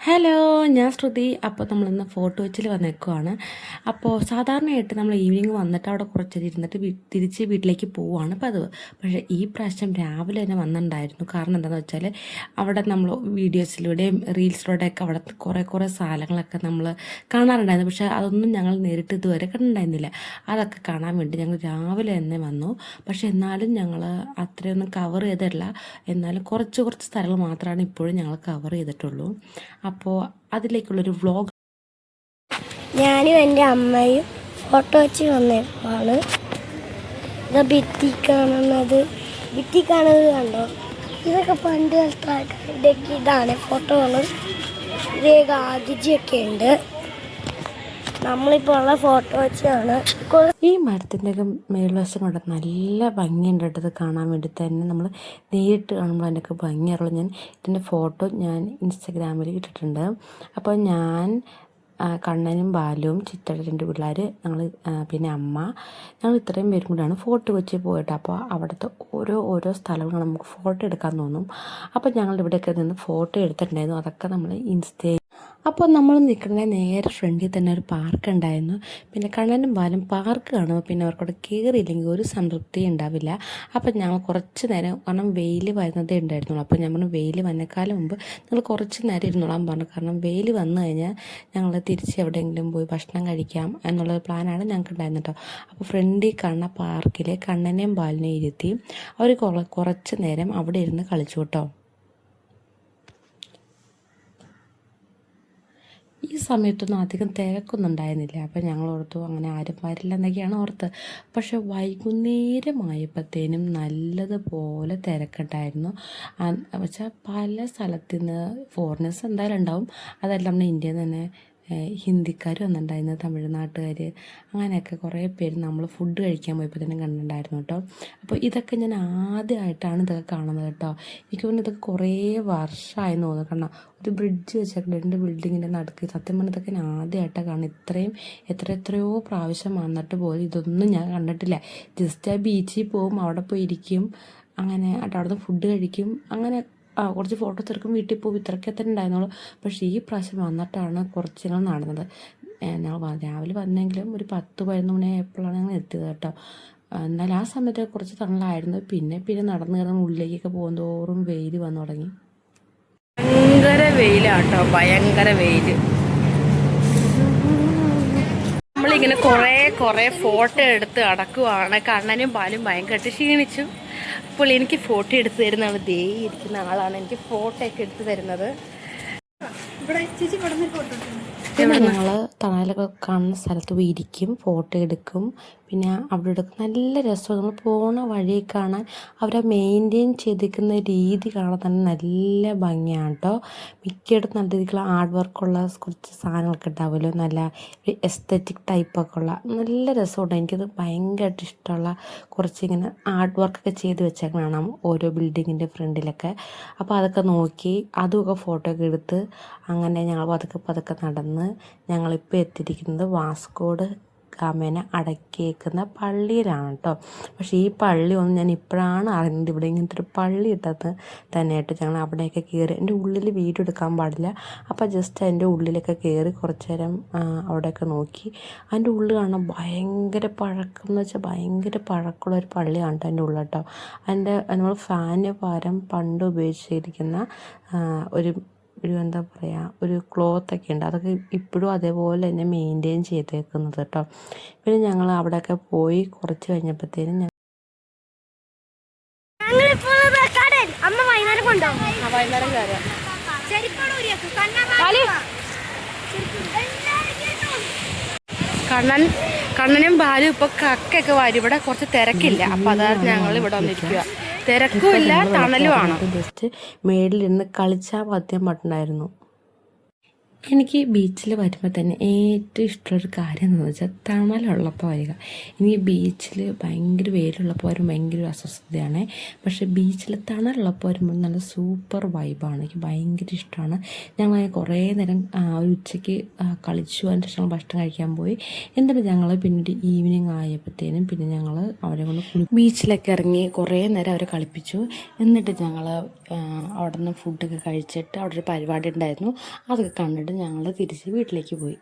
Hello ഞാൻ ശ്രുതി. അപ്പോൾ നമ്മളിന്ന് ഫോട്ടോ വെച്ചിൽ വന്നേക്കുവാണ്. അപ്പോൾ സാധാരണയായിട്ട് നമ്മൾ ഈവനിങ് വന്നിട്ട് അവിടെ കുറച്ച് ഇരുന്നിട്ട് തിരിച്ച് വീട്ടിലേക്ക് പോവുകയാണ് പതിവ്. പക്ഷേ ഈ പ്രാവശ്യം രാവിലെ തന്നെ വന്നിട്ടുണ്ടായിരുന്നു. കാരണം എന്താണെന്ന് വെച്ചാൽ അവിടെ നമ്മൾ വീഡിയോസിലൂടെയും റീൽസിലൂടെയൊക്കെ അവിടെ കുറേ കുറേ സാധനങ്ങളൊക്കെ നമ്മൾ കാണാറുണ്ടായിരുന്നു. പക്ഷേ അതൊന്നും ഞങ്ങൾ നേരിട്ട് ഇതുവരെ കണ്ടിട്ടുണ്ടായിരുന്നില്ല. അതൊക്കെ കാണാൻ വേണ്ടി ഞങ്ങൾ രാവിലെ തന്നെ വന്നു. പക്ഷേ എന്നാലും ഞങ്ങൾ അത്രയൊന്നും കവർ ചെയ്തിട്ടില്ല. എന്നാലും കുറച്ച് കുറച്ച് സ്ഥലങ്ങൾ മാത്രമാണ് ഇപ്പോഴും ഞങ്ങൾ കവർ ചെയ്തിട്ടുള്ളൂ. അപ്പോൾ അതിലേക്കുള്ളൊരു വ്ളോഗ് ഞാനും എന്റെ അമ്മയും ഫോട്ടോ വെച്ച് വന്നേക്കാണ് ഇത് ഭിത്തി കാണുന്നത്. ഭിത്തി കാണുന്നത് കണ്ടോ? ഇതൊക്കെ പണ്ട് കാലത്ത് ഇതാണ് ഫോട്ടോകൾ ഇതേ ഗാന്ധിജിയൊക്കെ ഉണ്ട്. നമ്മളിപ്പോൾ ഉള്ള ഫോട്ടോ വെച്ചാണ്. ഈ മരത്തിന്റെ ഒക്കെ മേൽവശം കൊണ്ട് നല്ല ഭംഗിയുണ്ട് കേട്ടത് കാണാൻ വേണ്ടി തന്നെ നമ്മൾ നേരിട്ട് കാണുമ്പോൾ അതിന്റെയൊക്കെ അറിയുള്ളൂ ഞാൻ ഇതിന്റെ ഫോട്ടോ ഞാൻ ഇൻസ്റ്റഗ്രാമിൽ ഇട്ടിട്ടുണ്ട്. അപ്പോൾ ഞാൻ കണ്ണനും ബാലുവും ചിറ്റയുടെ രണ്ട് പിള്ളേർ ഞങ്ങൾ പിന്നെ അമ്മ ഞങ്ങൾ ഇത്രയും പേരും കൂടിയാണ് ഫോട്ടോ വെച്ച് പോയിട്ട് അപ്പോൾ അവിടുത്തെ ഓരോ ഓരോ സ്ഥലങ്ങൾ നമുക്ക് ഫോട്ടോ എടുക്കാൻ തോന്നും. അപ്പോൾ ഞങ്ങൾ ഇവിടെയൊക്കെ നിന്ന് ഫോട്ടോ എടുത്തിട്ടുണ്ടായിരുന്നു. അതൊക്കെ നമ്മൾ ഇൻസ്റ്റ അപ്പോൾ നമ്മൾ നിൽക്കുന്ന നേരെ ഫ്രണ്ടിൽ തന്നെ ഒരു പാർക്ക് ഉണ്ടായിരുന്നു. പിന്നെ കണ്ണനും ബാലും പാർക്ക് കാണുമ്പോൾ പിന്നെ അവർക്കവിടെ കയറിയില്ലെങ്കിൽ ഒരു സംതൃപ്തി ഉണ്ടാവില്ല. അപ്പോൾ ഞങ്ങൾ കുറച്ച് നേരം കാരണം വെയിൽ വരുന്നതേ ഉണ്ടായിരുന്നുള്ളൂ. അപ്പോൾ പറഞ്ഞു വെയിൽ വന്നേക്കാലം മുമ്പ് നിങ്ങൾ കുറച്ച് നേരം ഇരുന്നോളാൻ പറഞ്ഞു. കാരണം വെയിൽ വന്നു കഴിഞ്ഞാൽ ഞങ്ങൾ തിരിച്ച് എവിടെയെങ്കിലും പോയി ഭക്ഷണം കഴിക്കാം എന്നുള്ള പ്ലാനാണ് ഞങ്ങൾക്ക് ഉണ്ടായിരുന്നത് കേട്ടോ അപ്പോൾ ഫ്രണ്ടിൽ കാണുന്ന പാർക്കിൽ കണ്ണനെയും ബാലിനെയും ഇരുത്തി അവർ കുറച്ച് നേരം അവിടെ ഇരുന്ന് കളിച്ചു കേട്ടോ ഈ സമയത്തൊന്നും അധികം തിരക്കൊന്നും ഉണ്ടായിരുന്നില്ല അപ്പം ഞങ്ങൾ ഓർത്തു അങ്ങനെ ആരും വരില്ല എന്നൊക്കെയാണ് ഓർത്ത്. പക്ഷെ വൈകുന്നേരമായപ്പോഴത്തേനും നല്ലതുപോലെ തിരക്കുണ്ടായിരുന്നു. വെച്ചാൽ പല സ്ഥലത്തു നിന്ന് ഫോറിനേഴ്സ് എന്തായാലും ഉണ്ടാവും. അതെല്ലാം നമ്മുടെ ഇന്ത്യയിൽ നിന്ന് തന്നെ ഹിന്ദിക്കാർ വന്നിട്ടുണ്ടായിരുന്നു തമിഴ്നാട്ടുകാർ അങ്ങനെയൊക്കെ കുറേ പേര് നമ്മൾ ഫുഡ് കഴിക്കാൻ പോയപ്പോൾ തന്നെ കണ്ടിട്ടുണ്ടായിരുന്നു കേട്ടോ. അപ്പോൾ ഇതൊക്കെ ഞാൻ ആദ്യമായിട്ടാണ് ഇതൊക്കെ കാണുന്നത് കേട്ടോ. എനിക്ക് തോന്നുന്നു ഇതൊക്കെ കുറേ വർഷമായി തോന്നുന്നു. കാരണം ഒരു ബ്രിഡ്ജ് വെച്ചേക്കണം രണ്ട് ബിൽഡിങ്ങിന്റെ നടുക്ക്. സത്യം പറഞ്ഞാൽ ഇതൊക്കെ ഞാൻ ആദ്യമായിട്ടാണ് കാണുന്നത്. ഇത്രയും എത്ര എത്രയോ പ്രാവശ്യം വന്നിട്ട് പോലും ഇതൊന്നും ഞാൻ കണ്ടിട്ടില്ല. ജസ്റ്റ് ആ ബീച്ചിൽ പോവും അവിടെ പോയിരിക്കും അങ്ങനെ അവിടെ അവിടുന്ന് ഫുഡ് കഴിക്കും അങ്ങനെ കുറച്ച് ഫോട്ടോ എടുക്കും വീട്ടിൽ പോകും ഇത്രയൊക്കെ തന്നെ ഉണ്ടായിരുന്നുള്ളൂ. പക്ഷേ ഈ പ്രാവശ്യം വന്നിട്ടാണ് കുറച്ച് ഞങ്ങൾ നടന്നത്. ഞങ്ങൾ രാവിലെ വന്നെങ്കിലും ഒരു പത്ത് പതിനൊന്ന് മണിയായപ്പോഴാണ് ഞങ്ങൾ എത്തിയത് കേട്ടോ. എന്നാൽ ആ സമയത്ത് കുറച്ച് തണലായിരുന്നു. പിന്നെ പിന്നെ നടന്നു കയറുന്ന ഉള്ളിലേക്കൊക്കെ പോകുന്നതോറും വെയിൽ വന്നു തുടങ്ങി. ഭയങ്കര വെയിലാട്ടോ ഭയങ്കര വെയിൽ നമ്മളിങ്ങനെ കുറേ കുറേ ഫോട്ടോ എടുത്ത് അടക്കുവാണ്. കണ്ണനും പാലും ഭയങ്കരമായിട്ട് ക്ഷീണിച്ചു. അപ്പോൾ എനിക്ക് ഫോട്ടോ എടുത്ത് തരുന്ന ആൾ ദേ ഇരിക്കുന്ന ആളാണ്. എനിക്ക് ഫോട്ടോ ഒക്കെ എടുത്ത് തരുന്നത്. ഞങ്ങൾ ഞങ്ങൾ തണലൊക്കെ കാണുന്ന സ്ഥലത്ത് പോയി ഇരിക്കും ഫോട്ടോ എടുക്കും. പിന്നെ അവിടെ നല്ല രസമാണ് നമ്മൾ പോണ വഴി കാണാൻ അവരെ മെയിന്റെയിൻ ചെയ്തിരിക്കുന്ന രീതി കാണാൻ തന്നെ നല്ല ഭംഗിയാണ് കേട്ടോ മിക്കയിടത്തും നല്ല രീതിക്കുള്ള ആർട്ട് വർക്കുള്ള കുറച്ച് സാധനങ്ങളൊക്കെ ഉണ്ടാവുമല്ലോ. നല്ല എസ്തറ്റിക് ടൈപ്പൊക്കെ ഉള്ള. നല്ല രസമുണ്ട്. എനിക്കത് ഭയങ്കരമായിട്ട് ഇഷ്ടമുള്ള കുറച്ച് ഇങ്ങനെ ആർട്ട് വർക്കൊക്കെ ചെയ്ത് വെച്ചേക്കണം കാണാം ഓരോ ബിൽഡിങ്ങിന്റെ ഫ്രണ്ടിലൊക്കെ അപ്പോൾ അതൊക്കെ നോക്കി അതുമൊക്കെ ഫോട്ടോ ഒക്കെ എടുത്ത് അങ്ങനെ ഞങ്ങൾ പതുക്കെ പതുക്കെ നടന്ന് ഞങ്ങളിപ്പോൾ എത്തിയിരിക്കുന്നത് വാസ്കോട് ഗാമേനെ അടക്കിയേക്കുന്ന പള്ളിയിലാണ് കേട്ടോ പക്ഷേ ഈ പള്ളി ഒന്ന് ഞാൻ ഇപ്പോഴാണ് അറിഞ്ഞത് ഇവിടെ ഇങ്ങനത്തെ ഒരു പള്ളി ഇട്ടത് തന്നെയായിട്ട് ഞങ്ങൾ അവിടെയൊക്കെ കയറി എന്റെ ഉള്ളിൽ വീട് എടുക്കാൻ പാടില്ല. അപ്പോൾ ജസ്റ്റ് അതിന്റെ ഉള്ളിലൊക്കെ കയറി കുറച്ച് നേരം അവിടെയൊക്കെ നോക്കി. അതിന്റെ ഉള്ളിൽ കാണാൻ ഭയങ്കര പഴക്കം എന്ന് വെച്ചാൽ ഭയങ്കര പഴക്കമുള്ള ഒരു പള്ളിയാണ് കേട്ടോ അതിന്റെ ഉള്ളിൽ കേട്ടോ അതിന്റെ നമ്മൾ ഫാന് പകരം പണ്ട് ഉപയോഗിച്ചിരിക്കുന്ന ഒരു ഒരു എന്താ പറയുക ഒരു ക്ലോത്ത് ഒക്കെ ഉണ്ട്. അതൊക്കെ ഇപ്പോഴും അതേപോലെ തന്നെ മെയിന്റെയിൻ ചെയ്തേക്കുന്നത് കേട്ടോ. പിന്നെ ഞങ്ങൾ അവിടെയൊക്കെ പോയി കുറച്ച് കഴിഞ്ഞപ്പോഴത്തേനും അമ്മ വൈകുന്നേരം കൊണ്ടുപോകും. വൈകുന്നേരം കയറാം കണ്ണൻ കണ്ണനും ബാലും ഇപ്പൊ കക്കൊക്കെ വരും. ഇവിടെ കുറച്ച് തിരക്കില്ല. അപ്പൊ അതാണ് ഞങ്ങൾ ഇവിടെ വന്നിരിക്കുക തിരക്കും ഇല്ല തണലുമാണ്. ജസ്റ്റ് മേളിലിരുന്ന് കളിച്ചാൽ മദ്യം പറ്റുണ്ടായിരുന്നു എനിക്ക് ബീച്ചിൽ വരുമ്പോൾ തന്നെ ഏറ്റവും ഇഷ്ടമുള്ളൊരു കാര്യം എന്ന് വെച്ചാൽ തണലുള്ളപ്പോൾ വരിക. എനിക്ക് ബീച്ചിൽ ഭയങ്കര വെയിലുള്ളപ്പോൾ വരുമ്പോൾ ഭയങ്കര അസ്വസ്ഥതയാണ്. പക്ഷേ ബീച്ചിൽ തണലുള്ളപ്പോൾ വരുമ്പോൾ നല്ല സൂപ്പർ വൈബാണ് എനിക്ക് ഭയങ്കര ഇഷ്ടമാണ്. ഞങ്ങൾ കുറേ നേരം ഒരു ഉച്ചയ്ക്ക് കളിച്ചു. അതിന് ശേഷം ഭക്ഷണം കഴിക്കാൻ പോയി. എന്നിട്ട് ഞങ്ങൾ പിന്നീട് ഈവനിങ് ആയപ്പോഴത്തേനും പിന്നെ ഞങ്ങൾ അവരെ കൊണ്ട് ബീച്ചിലൊക്കെ ഇറങ്ങി കുറേ നേരം അവരെ കളിപ്പിച്ചു. എന്നിട്ട് ഞങ്ങൾ അവിടെ നിന്ന് ഫുഡൊക്കെ കഴിച്ചിട്ട് അവിടെ ഒരു പരിപാടി ഉണ്ടായിരുന്നു. അതൊക്കെ കണ്ടിട്ട് ഞങ്ങൾ തിരിച്ച് വീട്ടിലേക്ക് പോയി.